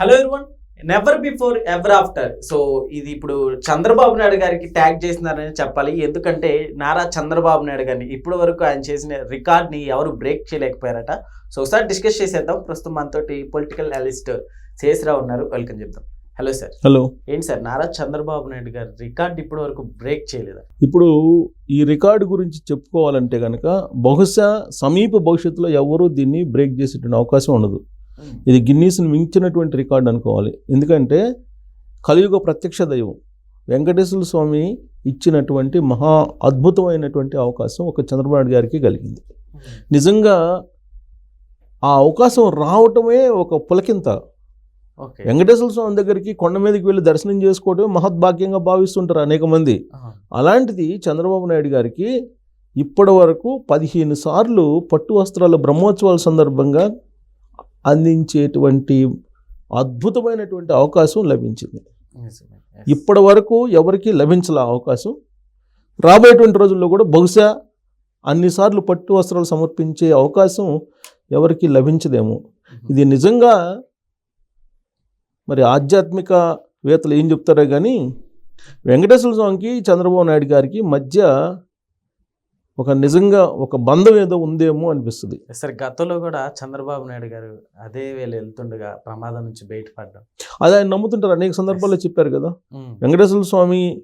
Hello everyone never before ever after so ఇది ఇప్పుడు చంద్రబాబు నాయుడు గారికి ట్యాగ్ చేసినారని చెప్పాలి. ఎందుకంటే నారా చంద్రబాబు నాయుడు గారిని ఇప్పటి వరకు ఆయన చేసిన రికార్డ్ని ఎవరు బ్రేక్ చేయలేకపోయారట. సో ఒకసారి డిస్కస్ చేసేద్దాం. ప్రస్తుతం మనతోటి పొలిటికల్ అనలిస్ట్ శేషరావు ఉన్నారు. వెల్కమ్ చెప్తాం హలో సార్ హలో ఏంటి సార్ నారా చంద్రబాబు నాయుడు గారి రికార్డ్ ఇప్పటి వరకు బ్రేక్ చేయలేదా? ఇప్పుడు ఈ రికార్డు గురించి చెప్పుకోవాలంటే కనుక బహుశా సమీప భవిష్యత్తులో ఎవరూ దీన్ని బ్రేక్ చేసేటువంటి అవకాశం ఉండదు. ఇది గిన్నీస్ని మించినటువంటి రికార్డు అనుకోవాలి. ఎందుకంటే కలియుగ ప్రత్యక్ష దైవం వెంకటేశ్వర స్వామి ఇచ్చినటువంటి మహా అద్భుతమైనటువంటి అవకాశం ఒక చంద్రబాబు నాయుడు గారికి కలిగింది. నిజంగా ఆ అవకాశం రావటమే ఒక పులకింత. వెంకటేశ్వర స్వామి దగ్గరికి కొండ మీదకి వెళ్ళి దర్శనం చేసుకోవటమే మహద్భాగ్యంగా భావిస్తుంటారు అనేక మంది. అలాంటిది చంద్రబాబు నాయుడు గారికి ఇప్పటి వరకు పదిహేను సార్లు పట్టు వస్త్రాల బ్రహ్మోత్సవాల సందర్భంగా అందించేటువంటి అద్భుతమైనటువంటి అవకాశం లభించింది. ఇప్పటి వరకు ఎవరికి లభించలే అవకాశం? రాబోయేటువంటి రోజుల్లో కూడా బహుశా అన్నిసార్లు పట్టు వస్త్రాలు సమర్పించే అవకాశం ఎవరికి లభించదేమో. ఇది నిజంగా మరి ఆధ్యాత్మిక వేత్తలు ఏం చెప్తారో కానీ వెంకటేశ్వర స్వామికి చంద్రబాబు నాయుడు గారికి మధ్య ఒక నిజంగా ఒక బంధం ఏదో ఉందేమో అనిపిస్తుంది. సార్ గతంలో కూడా చంద్రబాబు నాయుడు గారు అదే వేళ వెళ్తుండగా ప్రమాదం నుంచి బయటపడ్డాం. అది ఆయన నమ్ముతుంటారు. అనేక సందర్భాల్లో చెప్పారు కదా. వెంకటేశ్వర స్వామి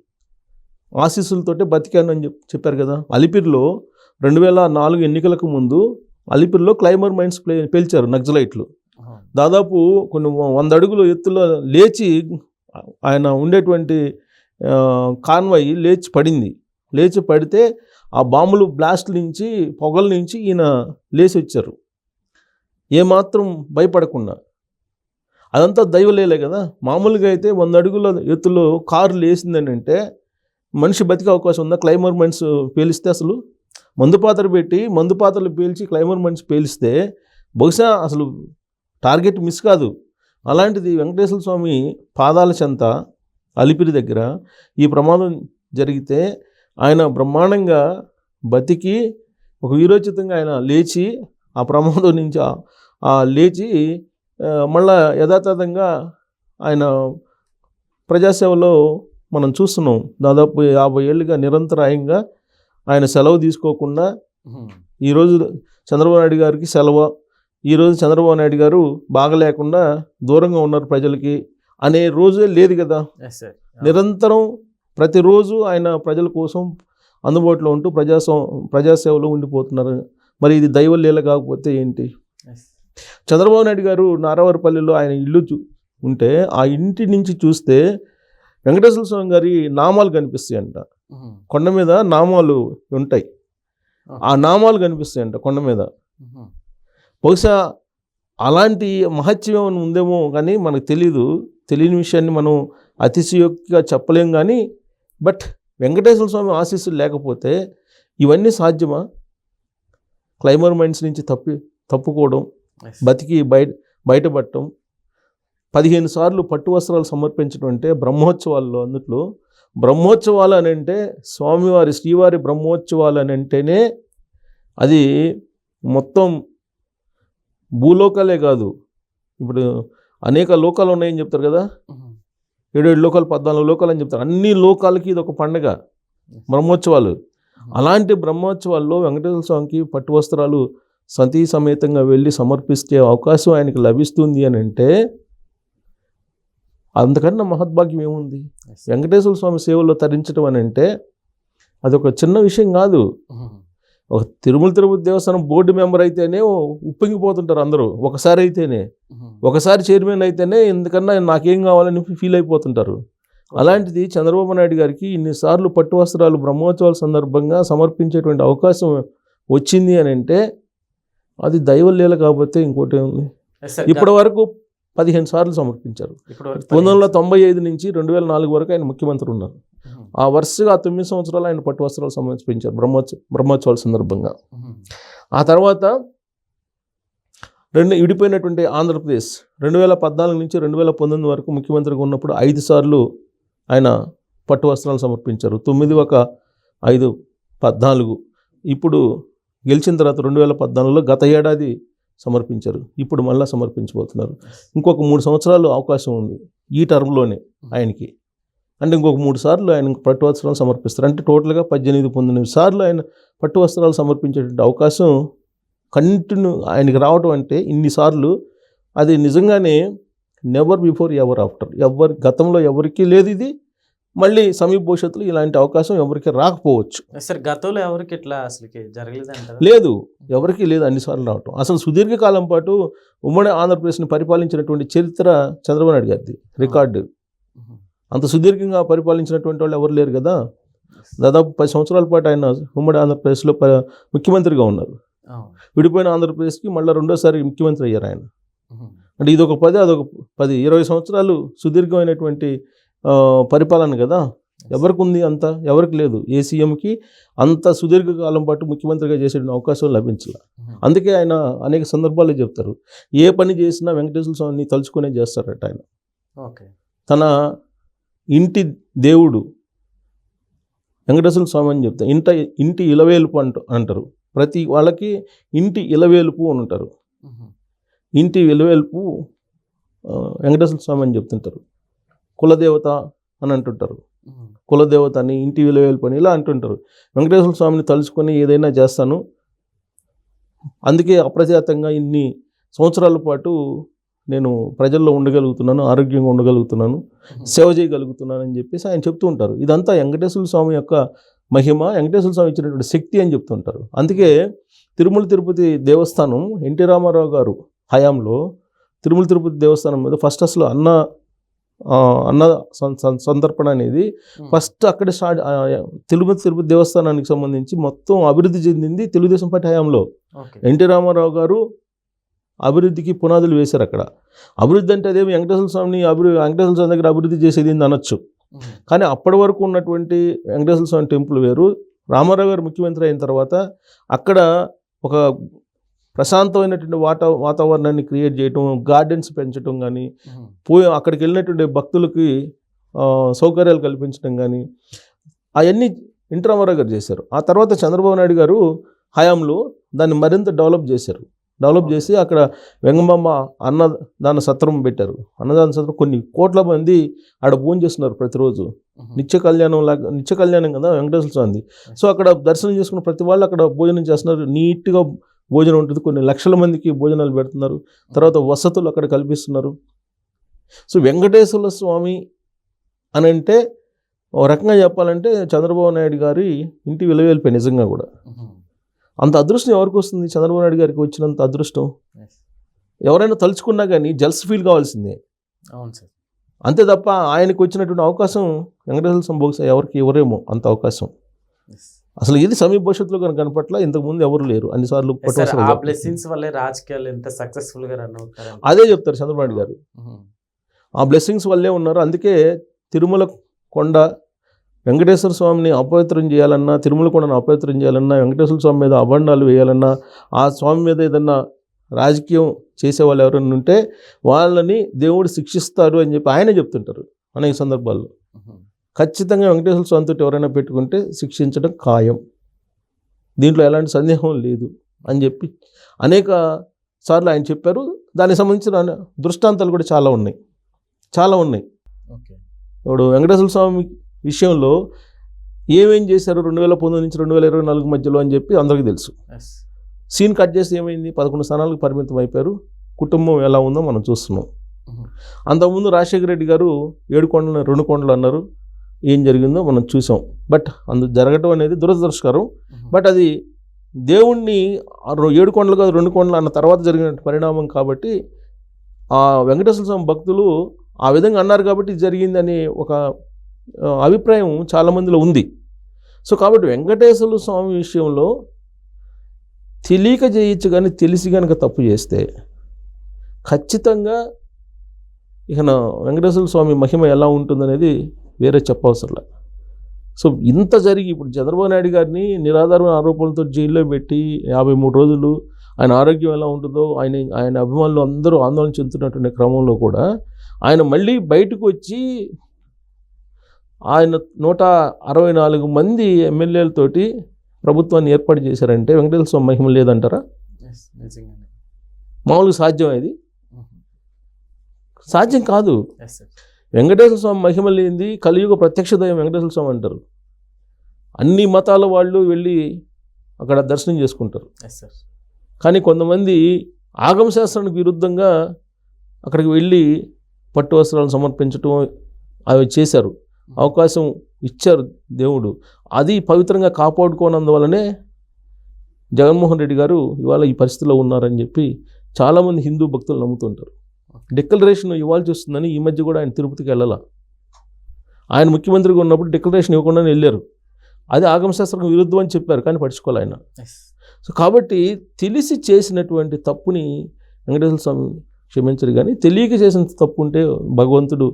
ఆశీస్సులతోటే బతికాను అని చెప్ చెప్పారు కదా. అలిపిరిలో రెండు వేల నాలుగు ఎన్నికలకు ముందు అలిపిరిలో క్లైమర్ మైన్స్ ప్లే పేల్చారు నక్సలైట్లు. దాదాపు కొన్ని వంద అడుగుల ఎత్తులో లేచి ఆయన ఉండేటువంటి కాన్వాయ్ లేచి పడింది. లేచి పడితే ఆ బాంబులు బ్లాస్ట్ నుంచి పొగల నుంచి ఈయన లేచి వచ్చారు ఏమాత్రం భయపడకుండా. అదంతా దైవలేలే కదా? మామూలుగా అయితే వంద అడుగుల ఎత్తులో కారు లేసిందని అంటే మనిషి బతికే అవకాశం ఉందా? క్లైమర్ పేలిస్తే అసలు? మందు పాత్ర పెట్టి మందు పాత్రలు పేల్చి క్లైమర్ పేలిస్తే బహుశా అసలు టార్గెట్ మిస్ కాదు. అలాంటిది వెంకటేశ్వర స్వామి పాదాల చెంత అలిపిరి దగ్గర ఈ ప్రమాదం జరిగితే ఆయన బ్రహ్మాండంగా బతికి ఒక వీరోచితంగా ఆయన లేచి ఆ ప్రమాదం నుంచి లేచి మళ్ళా యథాతథంగా ఆయన ప్రజాసేవలో మనం చూస్తున్నాం. దాదాపు యాభై ఏళ్ళుగా నిరంతరాయంగా ఆయన సెలవు తీసుకోకుండా ఈరోజు చంద్రబాబు నాయుడు గారికి సెలవు. ఈరోజు చంద్రబాబు నాయుడు గారు బాగలేకుండా దూరంగా ఉన్నారు ప్రజలకి. అనే రోజే లేదు కదా. నిరంతరం ప్రతిరోజు ఆయన ప్రజల కోసం అందుబాటులో ఉంటూ ప్రజాసం ప్రజాసేవలో ఉండిపోతున్నారు. మరి ఇది దైవలీల కాకపోతే ఏంటి? చంద్రబాబు నాయుడు గారు నారావారిపల్లిలో ఆయన ఇల్లు చూ ఉంటే ఆ ఇంటి నుంచి చూస్తే వెంకటేశ్వర స్వామి గారి నామాలు కనిపిస్తాయంట కొండ మీద నామాలు ఉంటాయి. ఆ. నామాలు కనిపిస్తాయంట కొండ మీద. బహుశా అలాంటి మహత్యం ఏమైనా ఉందేమో కానీ మనకు తెలియదు తెలియని విషయాన్ని మనం అతిశయోక్తిగా చెప్పలేం కానీ బట్ వెంకటేశ్వర స్వామి ఆశీస్సులు లేకపోతే ఇవన్నీ సాధ్యమా? క్లైమర్ మైండ్స్ నుంచి తప్పి తప్పుకోవడం బతికి బయట బయటపడటం పదిహేను సార్లు పట్టు వస్త్రాలు సమర్పించడం అంటే బ్రహ్మోత్సవాల్లో అందుట్లో బ్రహ్మోత్సవాలు అని అంటే స్వామివారి శ్రీవారి బ్రహ్మోత్సవాలు అని అంటేనే అది మొత్తం భూలోకాలే కాదు. ఇప్పుడు అనేక లోకాలు ఉన్నాయని చెప్తారు కదా? ఏడేడు లోకాలు పద్నాలుగు లోకాలు అని చెప్తారు. అన్ని లోకాలకి ఇది ఒక పండగ. బ్రహ్మోత్సవాలు. అలాంటి బ్రహ్మోత్సవాల్లో వెంకటేశ్వర స్వామికి పట్టు వస్త్రాలు సతీ సమేతంగా వెళ్ళి సమర్పిస్తే అవకాశం ఆయనకి లభిస్తుంది అని అంటే అంతకన్నా మహద్భాగ్యం ఏముంది? వెంకటేశ్వర స్వామి సేవలో తరించడం అని అంటే అదొక చిన్న విషయం కాదు. ఒక తిరుమల తిరుపతి దేవస్థానం బోర్డు మెంబర్ అయితేనే ఉప్పొంగిపోతుంటారు అందరూ. ఒకసారి అయితేనే. ఒకసారి చైర్మన్ అయితేనే ఎందుకన్నా నాకేం కావాలని ఫీల్ అయిపోతుంటారు. అలాంటిది చంద్రబాబు నాయుడు గారికి ఇన్నిసార్లు పట్టు వస్త్రాలు బ్రహ్మోత్సవాల సందర్భంగా సమర్పించేటువంటి అవకాశం వచ్చింది అని అంటే అది దైవలీల కాకపోతే ఇంకోటి ఉంది ఇప్పటి వరకు పదిహేను సార్లు సమర్పించారు. పంతొమ్మిది వందల తొంభై ఐదు నుంచి రెండు వేల నాలుగు వరకు ఆయన ముఖ్యమంత్రి ఉన్నారు. ఆ వరుసగా తొమ్మిది సంవత్సరాలు ఆయన పట్టు వస్త్రాలు సమర్పించారు. బ్రహ్మోత్సవ బ్రహ్మోత్సవాల సందర్భంగా. ఆ తర్వాత రెండు విడిపోయినటువంటి ఆంధ్రప్రదేశ్ రెండు వేల పద్నాలుగు నుంచి రెండు వేల పంతొమ్మిది వరకు ముఖ్యమంత్రిగా ఉన్నప్పుడు ఐదు సార్లు ఆయన పట్టు వస్త్రాలు సమర్పించారు. తొమ్మిది ఒక ఐదు పద్నాలుగు. ఇప్పుడు గెలిచిన తర్వాత రెండు వేల పద్నాలుగులో గత ఏడాది సమర్పించారు. ఇప్పుడు మళ్ళీ సమర్పించబోతున్నారు. ఇంకొక మూడు సంవత్సరాలు అవకాశం ఉంది ఈ టర్మ్లోనే ఆయనకి. అంటే ఇంకొక మూడు సార్లు ఆయన పట్టు వస్త్రాలు సమర్పిస్తారు. అంటే టోటల్గా పద్దెనిమిది పంతొమ్మిది సార్లు ఆయన పట్టు వస్త్రాలు సమర్పించేటువంటి అవకాశం కంటిన్యూ ఆయనకి రావడం అంటే ఇన్నిసార్లు అది నిజంగానే నెవర్ బిఫోర్ ఎవర్ ఆఫ్టర్ ఎవరి గతంలో ఎవరికీ లేదు ఇది. మళ్ళీ సమీప భవిష్యత్తులో ఇలాంటి అవకాశం ఎవరికి రాకపోవచ్చు. సార్ గతంలో ఎవరికి ఇట్లా అసలుకి జరగలేదంటారా లేదు ఎవరికీ లేదు అన్నిసార్లు రావటం. అసలు సుదీర్ఘకాలం పాటు ఉమ్మడి ఆంధ్రప్రదేశ్ని పరిపాలించినటువంటి చరిత్ర చంద్రబాబు నాయుడు గారిది రికార్డు. అంత సుదీర్ఘంగా పరిపాలించినటువంటి వాళ్ళు ఎవరు లేరు కదా? దాదాపు పది సంవత్సరాల పాటు ఆయన ఉమ్మడి ఆంధ్రప్రదేశ్లో ప- ముఖ్యమంత్రిగా ఉన్నారు. విడిపోయిన ఆంధ్రప్రదేశ్కి మళ్ళీ రెండోసారి ముఖ్యమంత్రి అయ్యారు ఆయన. అంటే ఇది ఒక పది అదొక పది ఇరవై సంవత్సరాలు సుదీర్ఘమైనటువంటి పరిపాలన కదా? ఎవరికి ఉంది అంత? ఎవరికి లేదు. ఏ సీఎంకి అంత సుదీర్ఘకాలం పాటు ముఖ్యమంత్రిగా చేసే అవకాశం లభించాల. అందుకే ఆయన అనేక సందర్భాల్లో చెప్తారు. ఏ పని చేసినా వెంకటేశ్వర స్వామిని తలుచుకునే చేస్తారట ఆయన. ఓకే. తన ఇంటి దేవుడు. వెంకటేశ్వర స్వామి అని చెప్తారు. ఇంట ఇంటి ఇలవేలుపు అంట అంటారు. ప్రతి వాళ్ళకి ఇంటి ఇలవేలుపు అని ఉంటారు. ఇంటి ఇలవేలుపు వెంకటేశ్వర స్వామి అని చెప్తుంటారు. కులదేవత అని అంటుంటారు. కులదేవత అని ఇంటి విలువేలుపు అని ఇలా అంటుంటారు. వెంకటేశ్వర స్వామిని తలుచుకొని ఏదైనా చేస్తాను. అందుకే అప్రజాతంగా ఇన్ని సంవత్సరాల పాటు నేను ప్రజల్లో ఉండగలుగుతున్నాను ఆరోగ్యంగా ఉండగలుగుతున్నాను సేవ చేయగలుగుతున్నాను అని చెప్పేసి ఆయన చెప్తూ ఉంటారు. ఇదంతా వెంకటేశ్వర స్వామి యొక్క మహిమ వెంకటేశ్వర స్వామి ఇచ్చినటువంటి శక్తి అని చెప్తుంటారు అందుకే తిరుమల తిరుపతి దేవస్థానం ఎన్టీ రామారావు గారు హయాంలో తిరుమల తిరుపతి దేవస్థానం మీద ఫస్ట్ అసలు అన్న అన్న సం- సం- సంతర్పణ అనేది. ఫస్ట్ అక్కడ స్టార్ట్ ఆ, తిరుపతి దేవస్థానానికి సంబంధించి మొత్తం అభివృద్ధి చెందింది తెలుగుదేశం పార్టీ హయాంలో. ఎన్టీ రామారావు గారు అభివృద్ధికి పునాదులు వేశారు అక్కడ. అభివృద్ధి అంటే అదేమి? వెంకటేశ్వర స్వామిని అభివృద్ధి వెంకటేశ్వర స్వామి దగ్గర అభివృద్ధి చేసేది అనొచ్చు. కానీ అప్పటి వరకు ఉన్నటువంటి వెంకటేశ్వర స్వామి టెంపుల్ వేరు. రామారావు గారు ముఖ్యమంత్రి అయిన తర్వాత అక్కడ ఒక ప్రశాంతమైనటువంటి వాతా వాతావరణాన్ని క్రియేట్ చేయటం గార్డెన్స్ పెంచడం కానీ. పోయి అక్కడికి వెళ్ళినటువంటి భక్తులకి సౌకర్యాలు కల్పించడం కానీ అవన్నీ ఎన్టీ రామారావు గారు చేశారు. ఆ తర్వాత చంద్రబాబు నాయుడు గారు హయాంలో దాన్ని మరింత డెవలప్ చేశారు. డెవలప్ చేసి అక్కడ వెంగమామ అన్నదాన సత్రం పెట్టారు. అన్నదాన సత్రం కొన్ని కోట్ల మంది ఆడ భోజనం చేస్తున్నారు ప్రతిరోజు. నిత్య కళ్యాణం లాగా నిత్య కళ్యాణం కదా వెంకటేశ్వర స్వామిది. సో అక్కడ దర్శనం చేసుకున్న ప్రతి వాళ్ళు అక్కడ భోజనం చేస్తున్నారు. నీట్గా భోజనం ఉంటుంది. కొన్ని లక్షల మందికి భోజనాలు పెడుతున్నారు. తర్వాత వసతులు అక్కడ కల్పిస్తున్నారు. సో వెంకటేశ్వర స్వామి అని అంటే ఒక రకంగా చెప్పాలంటే చంద్రబాబు నాయుడు గారి ఇంటి విలువేలిపోయి నిజంగా కూడా. అంత అదృష్టం ఎవరికి వస్తుంది? చంద్రబాబు నాయుడు గారికి వచ్చినంత అదృష్టం. ఎవరైనా తలుచుకున్నా కానీ జల్స్ ఫీల్ కావాల్సిందే. అవును సార్. అంతే తప్ప ఆయనకు వచ్చినటువంటి అవకాశం వెంకటేశ్వర బహుశా ఎవరికి ఇవ్వరేమో అంత అవకాశం. అసలు ఇది సమీప భవిష్యత్తులో కనుక కనపట్ల ఇంతకుముందు ఎవరు లేరు. అన్నిసార్లు Yes, పట్టు సార్ వస్త్రాలు ఆ కట్టారు. బ్లెస్సింగ్స్ వల్లే రాజకీయాలు ఎంత సక్సెస్ఫుల్గా రన్ అవుతారు అదే చెప్తారు చంద్రబాబు నాయుడు గారు. ఆ బ్లెస్సింగ్స్ వల్లే ఉన్నారు. అందుకే తిరుమల కొండ వెంకటేశ్వర స్వామిని అపవిత్రం చేయాలన్నా తిరుమల కొండను అపవిత్రం చేయాలన్నా వెంకటేశ్వర స్వామి మీద అభండాలు వేయాలన్నా ఆ స్వామి మీద ఏదన్నా రాజకీయం చేసేవాళ్ళు ఎవరైనా ఉంటే వాళ్ళని దేవుడు శిక్షిస్తారు అని చెప్పి ఆయనే చెప్తుంటారు అనేక సందర్భాల్లో. ఖచ్చితంగా వెంకటేశ్వర స్వామితో ఎవరైనా పెట్టుకుంటే శిక్షించడం ఖాయం. దీంట్లో ఎలాంటి సందేహం లేదు అని చెప్పి అనేక సార్లు ఆయన చెప్పారు. దానికి సంబంధించిన దృష్టాంతాలు కూడా చాలా ఉన్నాయి. చాలా ఉన్నాయి. ఓకే. ఇప్పుడు వెంకటేశ్వర స్వామి విషయంలో ఏమేం చేశారు? రెండు వేల పంతొమ్మిది నుంచి రెండు వేల ఇరవై నాలుగు మధ్యలో అని చెప్పి అందరికీ తెలుసు. సీన్ కట్ చేసి ఏమైంది? పదకొండు స్థానాలకు పరిమితం అయిపోయారు. కుటుంబం ఎలా ఉందో మనం చూస్తున్నాం. అంతకుముందు రాజశేఖర రెడ్డి గారు ఏడు కొండలు రెండు కొండలు అన్నారు. ఏం జరిగిందో మనం చూసాం. బట్ అందు జరగటం అనేది దురదృష్టకరం. బట్ అది దేవుణ్ణి ఏడు కొండలు కాదు రెండు కొండలు అన్న తర్వాత జరిగిన పరిణామం కాబట్టి ఆ వెంకటేశ్వర స్వామి భక్తులు ఆ విధంగా అన్నారు కాబట్టి జరిగిందని ఒక అభిప్రాయం చాలామందిలో ఉంది. సో కాబట్టి వెంకటేశ్వర స్వామి విషయంలో తెలియక చేయొచ్చు కానీ తెలిసి కనుక తప్పు చేస్తే ఖచ్చితంగా ఇక నా వెంకటేశ్వర స్వామి మహిమ ఎలా ఉంటుందనేది వేరే చెప్పవసరంలా. సో ఇంత జరిగి ఇప్పుడు చంద్రబాబు నాయుడు గారిని నిరాధారమైన ఆరోపణలతో జైల్లో పెట్టి యాభై మూడు రోజులు ఆయన ఆరోగ్యం ఎలా ఉంటుందో ఆయన ఆయన అభిమానులు అందరూ ఆందోళన చెందుతున్నటువంటి క్రమంలో కూడా ఆయన మళ్ళీ బయటకు వచ్చి ఆయన నూట అరవై నాలుగు మంది ఎమ్మెల్యేలతోటి ప్రభుత్వాన్ని ఏర్పాటు చేశారంటే వెంకటేశ్వర స్వామి మహిమ లేదంటారా? మామూలుగా సాధ్యం ఇది. సాధ్యం కాదు. వెంకటేశ్వర స్వామి మహిమ లేనిది కలియుగ ప్రత్యక్ష దైవం వెంకటేశ్వర స్వామి అంటారు. అన్ని మతాల వాళ్ళు వెళ్ళి అక్కడ దర్శనం చేసుకుంటారు. కానీ కొంతమంది ఆగమ శాస్త్రానికి విరుద్ధంగా అక్కడికి వెళ్ళి పట్టు వస్త్రాలను సమర్పించటం అవి చేశారు. అవకాశం ఇచ్చారు దేవుడు. అది పవిత్రంగా కాపాడుకోనందువల్లనే జగన్మోహన్ రెడ్డి గారు ఇవాళ ఈ పరిస్థితిలో ఉన్నారని చెప్పి చాలామంది హిందూ భక్తులు నమ్ముతుంటారు. డిక్లరేషన్ ఇవ్వాల్సి వస్తుందని ఈ మధ్య కూడా ఆయన తిరుపతికి వెళ్ళాల. ఆయన ముఖ్యమంత్రిగా ఉన్నప్పుడు డిక్లరేషన్ ఇవ్వకుండానే వెళ్ళారు. అది ఆగమశాస్త్రం విరుద్ధం అని చెప్పారు కానీ పట్టించుకోవాలి ఆయన. సో కాబట్టి తెలిసి చేసినటువంటి తప్పుని వెంకటేశ్వర స్వామి క్షమించరు కానీ తెలియక చేసిన తప్పు ఉంటే భగవంతుడు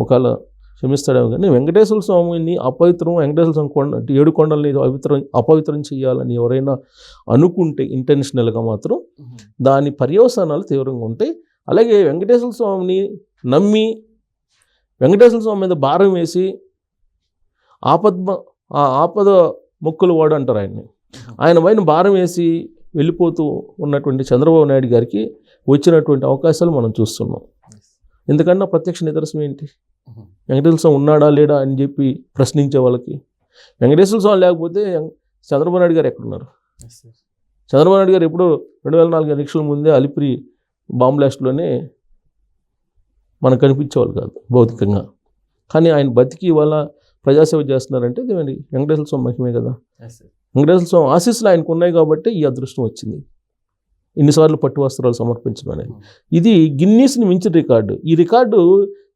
ఒకవేళ క్షమిస్తాడేమో కానీ వెంకటేశ్వర స్వామిని అపవిత్రం వెంకటేశ్వర స్వామి కొండ ఏడు కొండల్ని అపవిత్రం అపవిత్రం చేయాలని ఎవరైనా అనుకుంటే ఇంటెన్షనల్గా మాత్రం దాని పర్యవసానాలు తీవ్రంగా ఉంటాయి అలాగే వెంకటేశ్వర స్వామిని నమ్మి వెంకటేశ్వర స్వామి మీద భారం వేసి ఆపద్మ ఆ ఆపద మొక్కులు వాడు అంటారు ఆయన్ని. ఆయన పైన భారం వేసి వెళ్ళిపోతూ ఉన్నటువంటి చంద్రబాబు నాయుడు గారికి వచ్చినటువంటి అవకాశాలు మనం చూస్తున్నాం. ఎందుకన్నా ప్రత్యక్ష నిదర్శనం ఏంటి? వెంకటేశ్వర స్వామి ఉన్నాడా లేడా అని చెప్పి ప్రశ్నించే వాళ్ళకి. వెంకటేశ్వర స్వామి లేకపోతే చంద్రబాబు నాయుడు గారు ఎక్కడున్నారు? చంద్రబాబు నాయుడు గారు ఎప్పుడో రెండు వేల నాలుగు ఎలక్షన్ల ముందే అలిపిరి బాంబ్ బ్లాస్ట్లోనే మనకు కనిపించేవాళ్ళు కాదు భౌతికంగా. కానీ ఆయన బతికి ఇవాళ ప్రజాసేవ చేస్తున్నారంటే ఇది వెంకటేశ్వర స్వామి మహిమే కదా. వెంకటేశ్వర స్వామి ఆశీస్సులు ఆయనకు ఉన్నాయి కాబట్టి ఈ అదృష్టం వచ్చింది. ఇన్నిసార్లు పట్టు వస్త్రాలు సమర్పించడం అనేది. ఇది గిన్నీస్ని మించిన రికార్డు. ఈ రికార్డు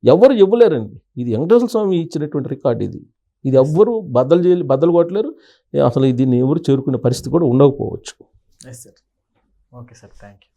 ఎవరు ఇవ్వలేరండి. ఇది వెంకటేశ్వర స్వామి ఇచ్చినటువంటి రికార్డు ఇది. ఇది ఎవ్వరు బద్దలు చేయ బద్దలు కొట్టలేరు. అసలు దీన్ని ఎవరు చేరుకునే పరిస్థితి కూడా ఉండకపోవచ్చు. Yes sir okay sir thank you